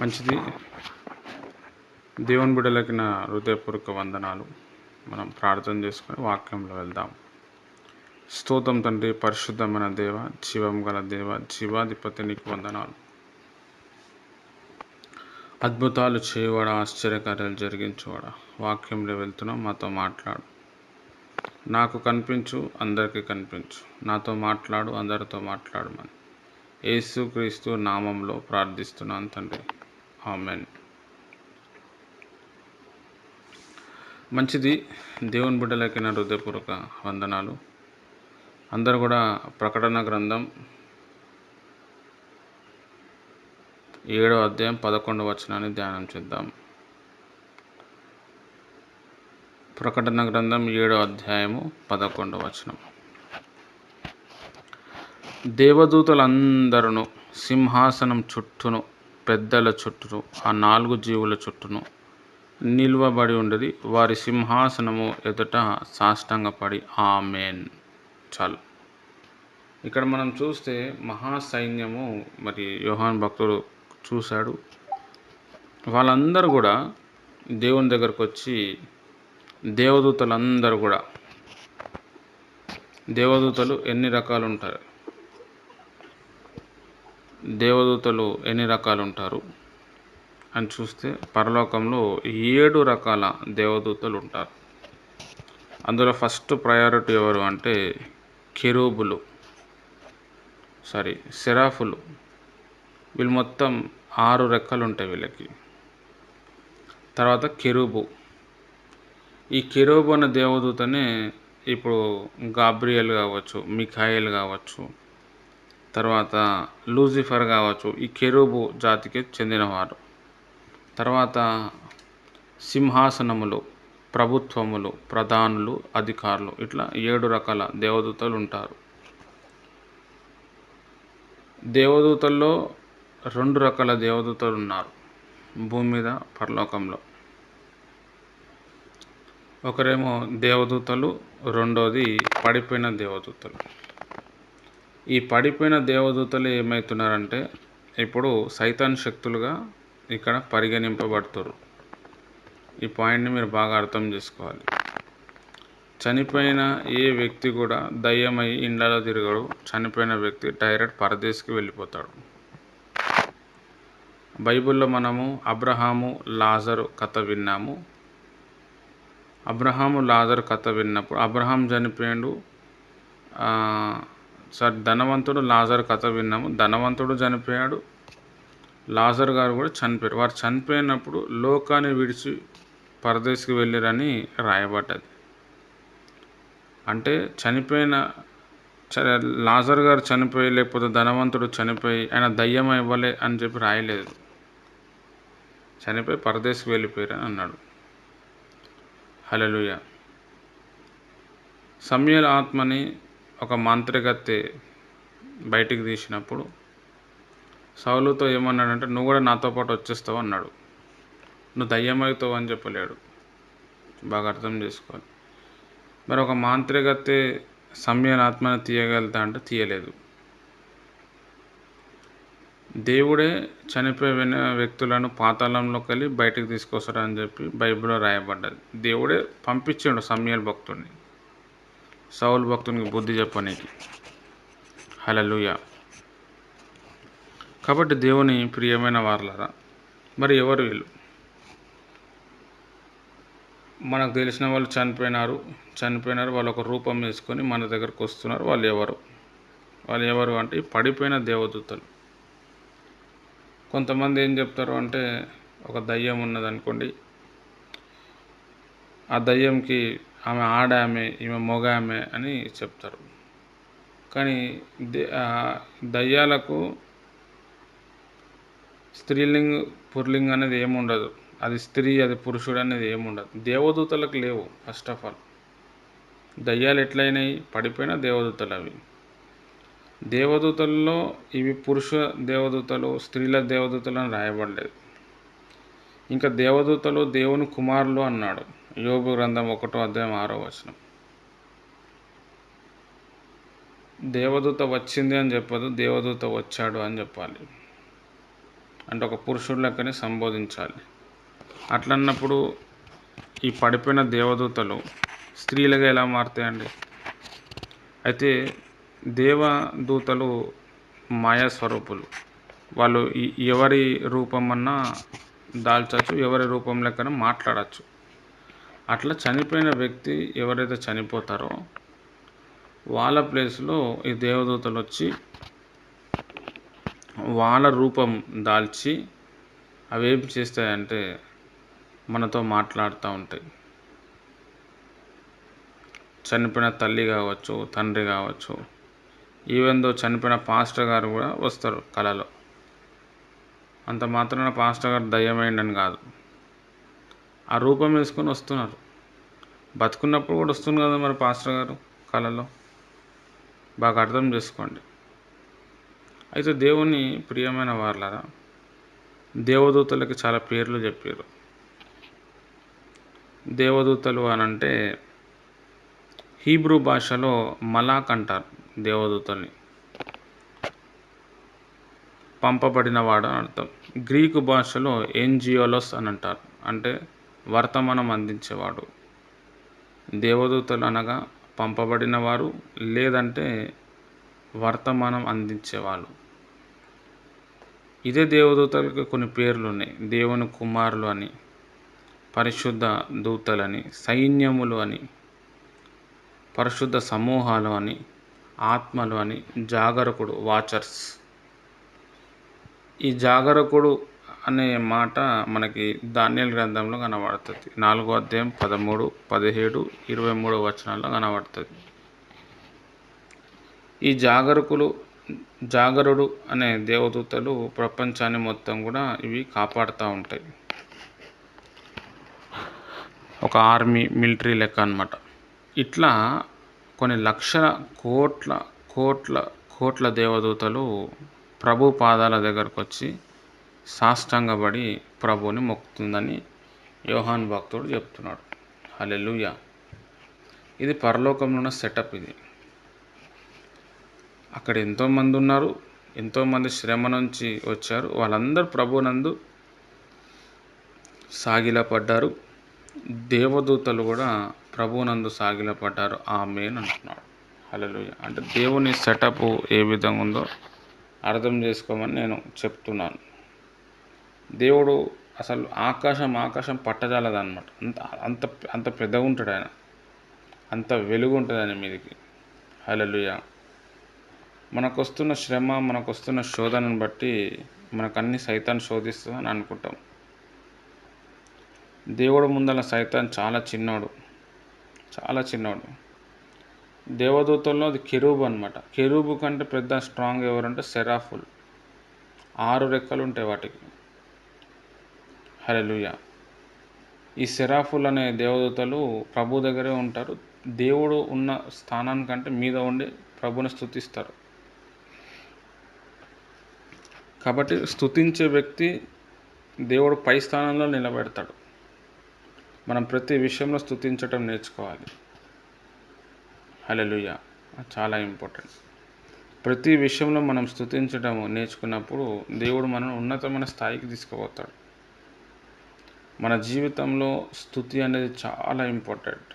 మంచిది. దేవుని బిడ్డలకి నా హృదయపూర్వక వందనాలు. మనం ప్రార్థన చేసుకొని వాక్యంలో వెళ్దాం. స్తోత్రం తండ్రి పరిశుద్ధమైన దేవ జీవం గల దేవ జీవాధిపతి నీకు వందనాలు. అద్భుతాలు చేయవాడా ఆశ్చర్యకార్యాలు జరిగించేవాడా. వాక్యంలో వెళ్తున్నాం మాతో మాట్లాడు. నాకు కనిపించు అందరికీ కనిపించు. నాతో మాట్లాడు అందరితో మాట్లాడమని. యేసుక్రీస్తు నామంలో ప్రార్థిస్తున్నాను తండ్రి. ఆమెన్. మంచిది దేవుని బిడ్డలకి హృదయపూర్వక వందనాలు. అందరూ కూడా ప్రకటన గ్రంథం ఏడో అధ్యాయం పదకొండవ వచనాన్ని ధ్యానం చేద్దాం. ప్రకటన గ్రంథం ఏడో అధ్యాయము పదకొండవ వచనం. దేవదూతలందరూ సింహాసనం చుట్టూను పెద్దల చుట్టూను ఆ నాలుగు జీవుల చుట్టూను నిల్వబడి ఉండేది. వారి సింహాసనము ఎదుట సాష్టంగపడి ఆమెన్. చాలు. ఇక్కడ మనం చూస్తే మహాసైన్యము మరి యోహాన్ భక్తుడు చూశాడు. వాళ్ళందరూ కూడా దేవుని దగ్గరకు వచ్చి దేవదూతలందరూ కూడా దేవదూతలు ఎన్ని రకాలు ఉంటారు? దేవదూతలు ఎన్ని రకాలు ఉంటారు అని చూస్తే పరలోకంలో ఏడు రకాల దేవదూతలు ఉంటారు అందులో ఫస్ట్ ప్రయారిటీ ఎవరు అంటే కెరూబులు సారీ సెరాఫులు. వీళ్ళు మొత్తం ఆరు రెక్కలు ఉంటాయి వీళ్ళకి. తర్వాత కెరూబు. ఈ కెరూబు అన్న దేవదూతనే ఇప్పుడు గాబ్రియల్ కావచ్చు మిఖాయిల్ కావచ్చు తర్వాత లూజిఫర్ కావచ్చు ఈ కెరూబు జాతికి చెందినవారు. తర్వాత సింహాసనములు ప్రభుత్వములు ప్రధానులు అధికారులు ఇట్లా ఏడు రకాల దేవదూతలు ఉంటారు. దేవదూతల్లో రెండు రకాల దేవదూతలు ఉన్నారు భూమి మీద పరలోకంలో. ఒకరేమో దేవదూతలు రెండోది పడిపోయిన దేవదూతలు. ఈ పడిపోయిన దేవదూతలు ఏమవుతున్నారంటే ఇప్పుడు సైతాన్ శక్తులుగా ఇక్కడ పరిగణింపబడుతురు ఈ పాయింట్ని మీరు బాగా అర్థం చేసుకోవాలి. చనిపోయిన ఏ వ్యక్తి కూడా దయ్యమై ఇండ్లలో తిరగడు. చనిపోయిన వ్యక్తి డైరెక్ట్ పరదేశ్కి వెళ్ళిపోతాడు. బైబిల్లో మనము అబ్రహాము లాజరు కథ విన్నాము. అబ్రహాము లాజరు కథ విన్నప్పుడు అబ్రహాం చనిపోయాడు. సార్ ధనవంతుడు లాజర్ కథ విన్నాము. ధనవంతుడు చనిపోయాడు. లాజర్ గారు కూడా చనిపోయారు. వారు చనిపోయినప్పుడు లోకాన్ని విడిచి పరదేశికి వెళ్ళారని రాయబడ్డది. అంటే చనిపోయిన లాజర్ గారు చనిపోయి లేకపోతే ధనవంతుడు చనిపోయి ఆయన దయ్యం ఇవ్వలే అని చెప్పి రాయలేదు. చనిపోయి పరదేశికి వెళ్ళిపోయారు అని అన్నాడు. హలలుయ సమయల ఆత్మని ఒక మాంత్రికత్తే బయటికి తీసినప్పుడు సౌలుతో ఏమన్నాడంటే నువ్వు కూడా నాతో పాటు వచ్చేస్తావు అన్నాడు. నువ్వు దయ్యమవుతావు అని చెప్పలేడు. బాగా అర్థం చేసుకోవాలి. మరి ఒక మాంత్రికత్తే సమయాన్ని ఆత్మని తీయగలుగుతా అంటే తీయలేదు. దేవుడే చనిపోయిన వ్యక్తులను పాతాళంలోకి వెళ్ళి బయటకు తీసుకొస్తాడని చెప్పి బైబిల్లో రాయబడ్డది. దేవుడే పంపించాడు సమయాల భక్తుడిని. సౌల్ భక్తునికి బుద్ధి చెప్పనీకి హలలుయ కాబట్టి దేవుని ప్రియమైన వారులరా మరి ఎవరు వీళ్ళు? మనకు తెలిసిన వాళ్ళు చనిపోయినారు చనిపోయినారు వాళ్ళు ఒక రూపం వేసుకొని మన దగ్గరకు వస్తున్నారు వాళ్ళు ఎవరు? వాళ్ళు ఎవరు అంటే పడిపోయిన దేవదూతలు. కొంతమంది ఏం చెప్తారు అంటే ఒక దయ్యం ఉన్నదనుకోండి ఆ దయ్యంకి ఆమె ఆడామె ఈమె మొగ ఆమె అని చెప్తారు. కానీ దయ్యాలకు స్త్రీలింగ్ పుర్లింగ్ అనేది ఏముండదు అది స్త్రీ అది పురుషుడు అనేది ఏముండదు దేవదూతలకు లేవు ఫస్ట్ ఆఫ్ ఆల్ దయ్యాలు ఎట్లయినాయి? పడిపోయిన దేవదూతలు అవి దేవదూతల్లో ఇవి పురుష దేవదూతలు స్త్రీల దేవదూతలు అని రాయబడలేదు. ఇంకా దేవదూతలు దేవుని కుమారులు అన్నాడు. యోగు గ్రంథం ఒకటో అధ్యాయం ఆరో వచనం. దేవదూత వచ్చింది అని చెప్పదు దేవదూత వచ్చాడు అని చెప్పాలి. అంటే ఒక పురుషుడు లెక్కనే సంబోధించాలి. అట్లన్నప్పుడు ఈ పడిపోయిన దేవదూతలు స్త్రీలుగా ఎలా మారుతాయండి? అయితే దేవదూతలు మాయా స్వరూపులు వాళ్ళు ఎవరి రూపమన్నా దాల్చచ్చు ఎవరి రూపం లెక్కన మాట్లాడచ్చు. అట్లా చనిపోయిన వ్యక్తి ఎవరైతే చనిపోతారో వాళ్ళ ప్లేస్లో ఈ దేవదూతలు వచ్చి వాళ్ళ రూపం దాల్చి అవి ఏం చేస్తాయంటే మనతో మాట్లాడుతూ ఉంటాయి. చనిపోయిన తల్లి కావచ్చు తండ్రి కావచ్చు ఈవెన్ దో చనిపోయిన పాస్టర్ గారు కూడా వస్తారు కళలో అంత మాత్రాన పాస్టర్ గారు దయ్యమైండని కాదు. ఆ రూపం వేసుకొని వస్తున్నారు. బతుకున్నప్పుడు కూడా వస్తుంది కదా మరి పాస్టర్ గారు కళలో. బాగా అర్థం చేసుకోండి. అయితే దేవుని ప్రియమైన వాళ్ళరా దేవదూతలకు చాలా పేర్లు చెప్పారు. దేవదూతలు అని అంటే హీబ్రూ భాషలో మలాక్ అంటారు దేవదూతల్ని. పంపబడినవాడు అని అర్థం. గ్రీకు భాషలో ఎన్జియోలస్ అని అంటారు. అంటే వర్తమానం అందించేవాడు. దేవదూతలు అనగా పంపబడిన వారు లేదంటే వర్తమానం అందించేవాళ్ళు. ఇదే దేవదూతలకు కొన్ని పేర్లు ఉన్నాయి దేవుని కుమారులు అని పరిశుద్ధ దూతలని సైన్యములు అని పరిశుద్ధ సమూహాలు అని ఆత్మలు అని జాగరకుడు వాచర్స్. ఈ జాగరకుడు అనే మాట మనకి ధాన్యాల గ్రంథంలో కనబడుతుంది. నాలుగో అధ్యాయం పదమూడు పదిహేడు ఇరవై మూడు వచనాల్లో కనబడుతుంది. ఈ జాగరకులు జాగరుడు అనే దేవదూతలు ప్రపంచాన్ని మొత్తం కూడా ఇవి కాపాడుతూ ఉంటాయి. ఒక ఆర్మీ మిలిటరీ లెక్క అన్నమాట. ఇట్లా కొన్ని లక్షల కోట్ల కోట్ల కోట్ల దేవదూతలు ప్రభు పాదాల దగ్గరకు వచ్చి సాష్టాంగపడి ప్రభువుని మొక్కుతుందని యోహాన్ భక్తుడు చెప్తున్నాడు. హలెలుయ ఇది పరలోకంలో ఉన్న సెటప్ ఇది. అక్కడ ఎంతోమంది ఉన్నారు ఎంతోమంది శ్రమ నుంచి వచ్చారు. వాళ్ళందరూ ప్రభునందు సాగిలపడ్డారు. దేవదూతలు కూడా ప్రభునందు సాగిలపడ్డారు. ఆమెన్ అంటున్నాడు. హల్లెలూయా. అంటే దేవుని సెటప్ ఏ విధంగా ఉందో అర్థం చేసుకోమని నేను చెప్తున్నాను. దేవుడు అసలు ఆకాశం ఆకాశం పట్టజాలదన్నమాట. అంత అంత అంత పెద్దగా ఉంటాడు ఆయన అంత వెలుగు ఉంటుంది ఆయన మీదకి. హలలుయ మనకు వస్తున్న శ్రమ మనకు వస్తున్న శోధనను బట్టి మనకు అన్ని సైతాన్ని శోధిస్తుందని అనుకుంటాం. దేవుడు ముందల సైతాన్ చాలా చిన్నోడు. చాలా చిన్నోడు. దేవదూతల్లో అది కెరూబు అనమాట కెరూబు కంటే పెద్ద స్ట్రాంగ్ ఎవరంటే సెరాఫుల్. ఆరు రెక్కలు ఉంటాయి వాటికి. హల్లెలూయా. ఈ సెరాఫుల్ అనే దేవదూతలు ప్రభు దగ్గరే ఉంటారు. దేవుడు ఉన్న స్థానానికంటే మీద ఉండి ప్రభుని స్థుతిస్తారు కాబట్టి స్థుతించే వ్యక్తి దేవుడు పై స్థానంలో నిలబెడతాడు. మనం ప్రతి విషయంలో స్తుతించటం నేర్చుకోవాలి. హల్లెలూయా. చాలా ఇంపార్టెంట్. ప్రతి విషయంలో మనం స్థుతించడం నేర్చుకున్నప్పుడు దేవుడు మనం ఉన్నతమైన స్థాయికి తీసుకుపోతాడు. మన జీవితంలో స్థుతి అనేది చాలా ఇంపార్టెంట్.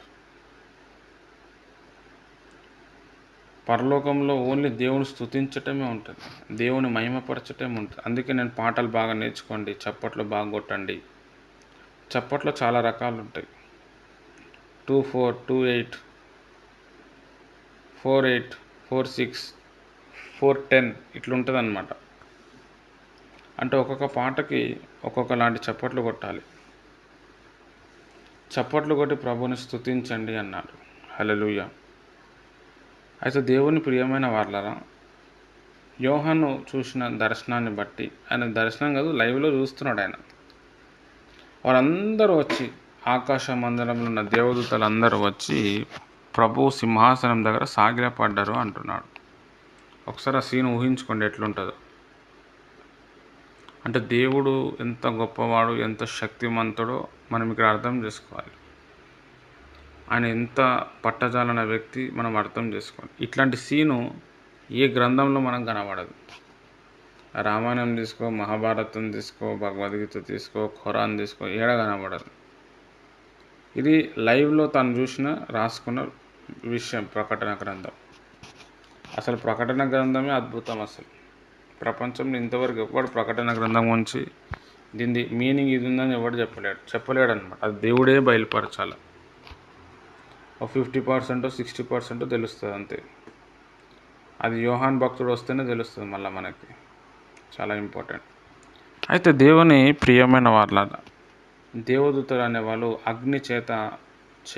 పరలోకంలో ఓన్లీ దేవుని స్థుతించటమే ఉంటుంది. దేవుని మహిమపరచటమే ఉంటుంది. అందుకే నేను పాటలు బాగా నేర్చుకోండి చప్పట్లు బాగా కొట్టండి. చప్పట్లో చాలా రకాలు ఉంటాయి. Two four two eight four eight four six four ten ఇట్లుంటుంది అనమాట అంటే ఒక్కొక్క పాటకి ఒక్కొక్క లాంటి చప్పట్లు కొట్టాలి. చప్పట్లు కొట్టి ప్రభుని స్తుతించండి అన్నాడు. హలలుయ అయితే దేవుని ప్రియమైన వాళ్ళరా యోహాను చూసిన దర్శనాన్ని బట్టి ఆయన దర్శనం కాదు లైవ్లో చూస్తున్నాడు ఆయన. వాళ్ళందరూ వచ్చి ఆకాశ మందిరంలో ఉన్న దేవదూతలు అందరూ వచ్చి ప్రభు సింహాసనం దగ్గర సాగిలపడ్డారు అంటున్నాడు. ఒకసారి ఆ సీన్ ఊహించుకోండి ఎట్లుంటుందో. అంటే దేవుడు ఎంత గొప్పవాడు ఎంత శక్తిమంతుడో మనం ఇక్కడ అర్థం చేసుకోవాలి. ఆయన ఎంత పట్టజాలన వ్యక్తి మనం అర్థం చేసుకోవాలి. ఇట్లాంటి సీను ఏ గ్రంథంలో మనం కనబడదు. రామాయణం తీసుకో మహాభారతం తీసుకో భగవద్గీత తీసుకో ఖురాన్ తీసుకో ఏడ కనబడదు. ఇది లైవ్లో తను చూసిన రాసుకున్న విషయం ప్రకటన గ్రంథం. అసలు ప్రకటన గ్రంథమే అద్భుతం అసలు. ప్రపంచంలో ఇంతవరకు ఎవడు ప్రకటన గ్రంథం ఉంచి దీని మీనింగ్ ఇది ఉందని ఎవడు చెప్పలేడు చెప్పలేడు అనమాట అది దేవుడే బయలుపరచాలి. ఒక ఫిఫ్టీ పర్సెంట్ సిక్స్టీ పర్సెంట్ తెలుస్తుంది అంతే. అది యోహాన్ భక్తుడు వస్తేనే తెలుస్తుంది మళ్ళీ మనకి. చాలా ఇంపార్టెంట్. అయితే దేవుని ప్రియమైన వాళ్ళ దేవదూతలు అనేవాళ్ళు అగ్ని చేత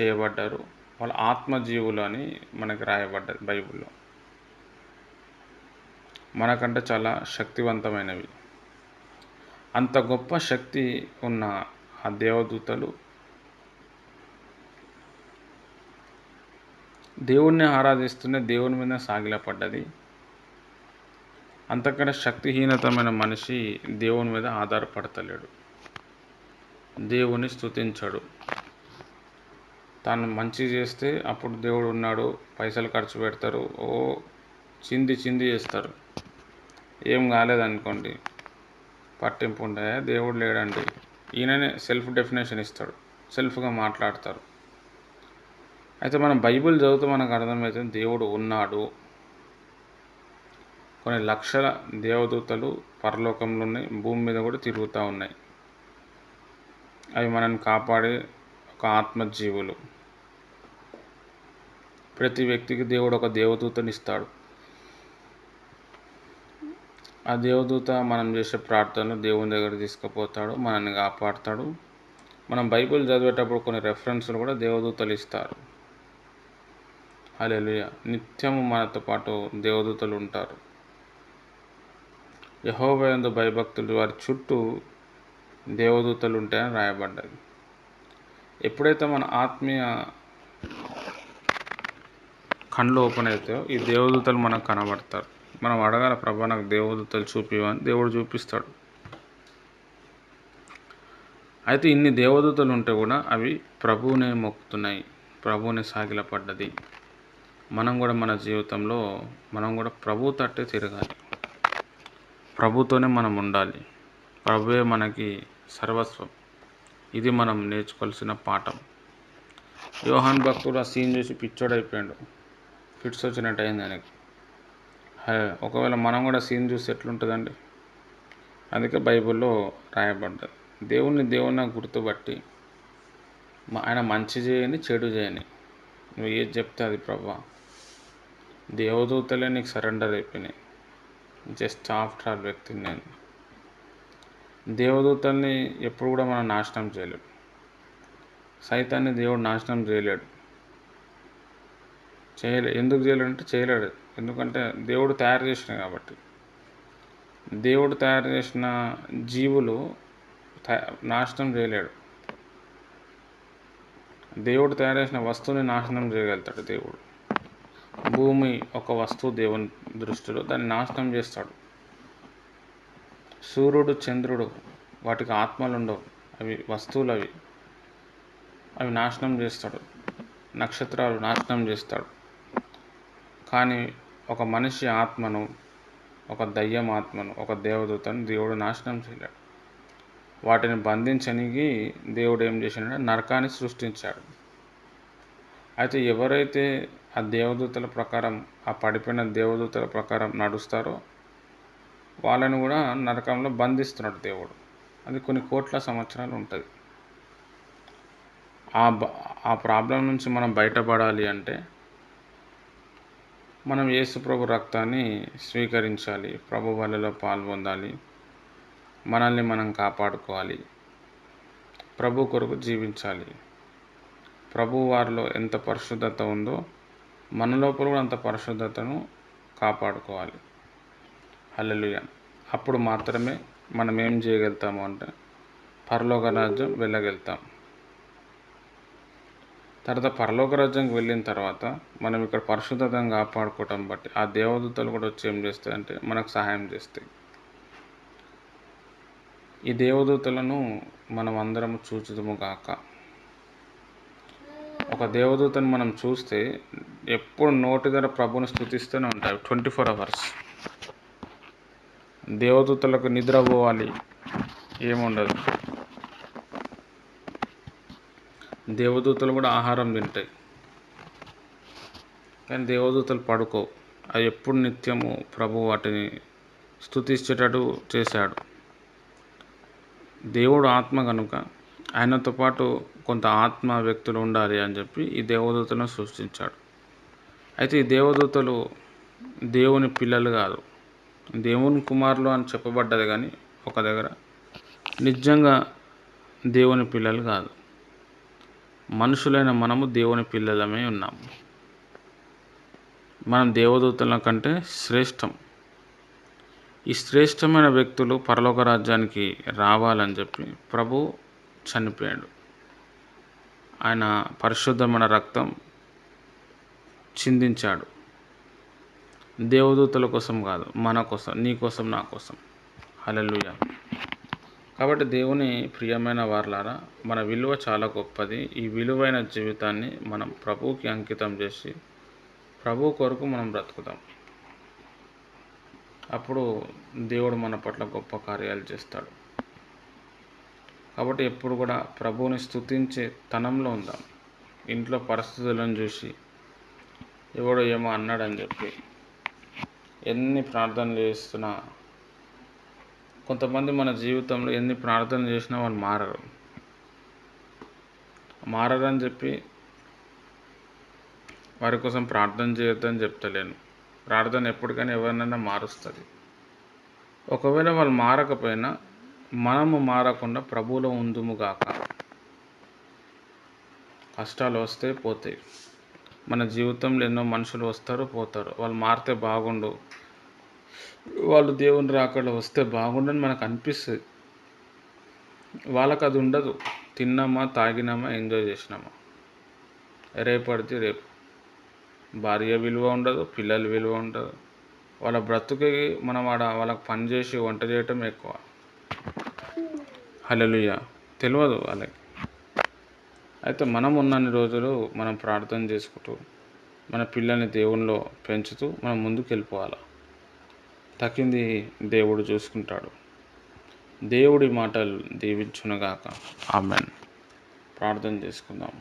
చేయబడ్డారు. వాళ్ళ ఆత్మజీవులు అని మనకి రాయబడ్డది బైబిల్లో. మనకంటే చాలా శక్తివంతమైనవి. అంత గొప్ప శక్తి ఉన్న ఆ దేవదూతలు దేవుణ్ణి ఆరాధిస్తూనే దేవుని మీద సాగిలపడ్డది. అంతకంటే శక్తిహీనతమైన మనిషి దేవుని మీద ఆధారపడతలేడు. దేవుని స్థుతించడు తాను మంచి చేస్తే అప్పుడు దేవుడు ఉన్నాడు పైసలు ఖర్చు పెడతారు ఓ చింది చింది చేస్తారు. ఏం కాలేదనుకోండి పట్టింపు ఉండే దేవుడు లేడండి. ఈయననే సెల్ఫ్ డెఫినేషన్ ఇస్తాడు. సెల్ఫ్గా మాట్లాడతారు. అయితే మనం బైబిల్ చదివితే మనకు అర్థమవుతుంది దేవుడు ఉన్నాడు. కొన్ని లక్షల దేవదూతలు పరలోకంలో ఉన్నాయి భూమి మీద కూడా తిరుగుతూ ఉన్నాయి. అవి మనల్ని కాపాడే ఒక ఆత్మజీవులు. ప్రతి వ్యక్తికి దేవుడు ఒక దేవదూతని ఇస్తాడు ఆ దేవదూత మనం చేసే ప్రార్థనలు దేవుని దగ్గర తీసుకుపోతాడు మనల్ని కాపాడుతాడు. మనం బైబిల్ చదివేటప్పుడు కొన్ని రెఫరెన్స్లు కూడా దేవదూతలు ఇస్తారు. హల్లెలూయా. నిత్యము మనతో పాటు దేవదూతలు ఉంటారు. యహోవయందు భయభక్తులు వారి చుట్టూ దేవదూతలు ఉంటాయని రాయబడ్డది. ఎప్పుడైతే మన ఆత్మీయ కళ్ళు ఓపెన్ అవుతాయో ఈ దేవదూతలు మనకు కనబడతారు. మనం అడగాల ప్రభా నాకు దేవదూతలు చూపివని దేవుడు చూపిస్తాడు. అయితే ఇన్ని దేవదూతలు ఉంటే కూడా అవి ప్రభువునే మొక్కుతున్నాయి. ప్రభువునే సాగిలపడ్డది. మనం కూడా మన జీవితంలో మనం కూడా ప్రభు తట్టే తిరగాలి. ప్రభుతోనే మనం ఉండాలి. ప్రభువే మనకి సర్వస్వం. ఇది మనం నేర్చుకోవాల్సిన పాఠం. యోహాన్ భక్తుడు ఆ సీన్ చూసి పిచ్చోడైపోయాడు. ఫిట్స్ వచ్చినట్టు అయింది ఆయనకి. ఒకవేళ మనం కూడా సీన్ చూస్తే ఎట్లుంటుందండి? అందుకే బైబిల్లో రాయబడ్డది. దేవుణ్ణి దేవుని గుర్తుపట్టి మా- ఆయన మంచి చేయని చెడు చేయని నువ్వు ఏది చెప్తే అది ప్రభా. దేవదూతలే నీకు సరెండర్ అయిపోయినాయి. జస్ట్ ఆఫ్టర్ ఆల్ వ్యక్తిని నేను. దేవదూతల్ని ఎప్పుడు కూడా మనం నాశనం చేయలేడు సైతాన్ని దేవుడు నాశనం చేయలేడు. చేయలే ఎందుకు చేయలేడంటే చేయలేడు. ఎందుకంటే దేవుడు తయారు చేసిన కాబట్టి. దేవుడు తయారు చేసిన జీవులు నాశనం చేయలేడు. దేవుడు తయారు చేసిన వస్తువుని నాశనం చేయగలుగుతాడు దేవుడు. భూమి ఒక వస్తువు దేవుని దృష్టిలో దాన్ని నాశనం చేస్తాడు. సూర్యుడు చంద్రుడు వాటికి ఆత్మలు ఉండవు. అవి వస్తువులు అవి. అవి నాశనం చేస్తాడు. నక్షత్రాలు నాశనం చేస్తాడు. కానీ ఒక మనిషి ఆత్మను ఒక దయ్యం ఆత్మను ఒక దేవదూతను దేవుడు నాశనం చేయలేడు. వాటిని బంధించనికి దేవుడు ఏం చేశాడంటే నరకాన్ని సృష్టించాడు. అయితే ఎవరైతే ఆ దేవదూతల ప్రకారం ఆ పడిపోయిన దేవదూతల ప్రకారం నడుస్తారో వాళ్ళని కూడా నరకంలో బంధిస్తున్నాడు దేవుడు. అది కొన్ని కోట్ల సంవత్సరాలు ఉంటుంది. ఆ ఆ ప్రాబ్లం నుంచి మనం బయటపడాలి అంటే మనం యేసుప్రభు రక్తాన్ని స్వీకరించాలి ప్రభు వలలో పాల్పొందాలి మనల్ని మనం కాపాడుకోవాలి ప్రభు కొరకు జీవించాలి. ప్రభు వారిలో ఎంత పరిశుద్ధత ఉందో మన లోపల కూడా అంత పరిశుద్ధతను కాపాడుకోవాలి. అల్లెలుయ అప్పుడు మాత్రమే మనం ఏం చేయగలుగుతాము అంటే పరలోక రాజ్యం వెళ్ళగలుగుతాం తర్వాత పరలోక రాజ్యానికి వెళ్ళిన తర్వాత మనం ఇక్కడ పరిశుద్ధతను కాపాడుకోవటం బట్టి ఆ దేవదూతలు కూడా వచ్చి ఏం చేస్తాయంటే మనకు సహాయం చేస్తాయి. ఈ దేవదూతలను మనం అందరం చూచుదుము గాక. ఒక దేవదూతను మనం చూస్తే ఎప్పుడు నోటి ధర ప్రభుని స్థుతిస్తూనే ఉంటాయి. Twenty four hours. దేవదూతలకు నిద్ర పోవాలి. ఏముండదు. దేవదూతలు కూడా ఆహారం తింటాయి. కానీ దేవదూతలు పడుకో అవి ఎప్పుడు నిత్యము ప్రభు వాటిని స్థుతించేటట్టు చేశాడు. దేవుడు ఆత్మ కనుక ఆయనతో పాటు కొంత ఆత్మ వ్యక్తులు ఉండాలి అని చెప్పి ఈ దేవదూతలను సృష్టించాడు. అయితే ఈ దేవదూతలు దేవుని పిల్లలు కాదు. దేవుని కుమారులు అని చెప్పబడ్డది కానీ ఒక దగ్గర నిజంగా దేవుని పిల్లలు కాదు. మనుషులైన మనము దేవుని పిల్లలమే ఉన్నాము మనం దేవదూతల కంటే శ్రేష్టం. ఈ శ్రేష్టమైన వ్యక్తులు పరలోక రాజ్యానికి రావాలని చెప్పి ప్రభు చనిపోయాడు. ఆయన పరిశుద్ధమైన రక్తం చిందించాడు. దేవదూతల కోసం కాదు మన కోసం నీ కోసం నా కోసం. హల్లెలూయా. కాబట్టి దేవుని ప్రియమైన వారలారా మన విలువ చాలా గొప్పది. ఈ విలువైన జీవితాన్ని మనం ప్రభువుకి అంకితం చేసి ప్రభు కొరకు మనం బ్రతుకుతాం అప్పుడు దేవుడు మన పట్ల గొప్ప కార్యాలు చేస్తాడు. కాబట్టి ఎప్పుడు కూడా ప్రభువుని స్తుతించే తనంలో ఉందాం. ఇంట్లో పరిస్థితులను చూసి ఎవడో ఏమో అన్నాడని చెప్పి ఎన్ని ప్రార్థనలు చేస్తున్నా కొంతమంది మన జీవితంలో ఎన్ని ప్రార్థన చేసినా వాళ్ళు మారరు. మారరని చెప్పి వారి కోసం ప్రార్థన చేయొద్దని చెప్తలేను. ప్రార్థన ఎప్పటికైనా ఎవరినైనా మారుస్తుంది. ఒకవేళ వాళ్ళు మారకపోయినా మనము మారకుండా ప్రభువులో ఉందుము గాక. కష్టాలు వస్తే పోతాయి. మన జీవితంలో ఎన్నో మనుషులు వస్తారు పోతారు. వాళ్ళు మారితే బాగుండు. వాళ్ళు దేవుని రాకడ వస్తే బాగుండని మనకు అనిపిస్తుంది. వాళ్ళకి అది ఉండదు. తిన్నామా తాగినామా ఎంజాయ్ చేసినామా. రేపడితే రేపు. భార్య విలువ ఉండదు పిల్లల విలువ ఉండదు. వాళ్ళ బ్రతుకి మనం ఆడ వాళ్ళకి పని చేసి వంట చేయటం ఎక్కువ. హలలుయ తెలియదు వాళ్ళకి. అయితే మనం ఉన్నన్ని రోజులు మనం ప్రార్థన చేసుకుంటూ మన పిల్లల్ని దేవునిలో పెంచుతూ మనం ముందుకు వెళ్ళిపోవాలి తక్కింది దేవుడు చూసుకుంటాడు. దేవుడి మాటలు దీవించునుగాక. ఆమెన్. ప్రార్థన చేసుకుందాం.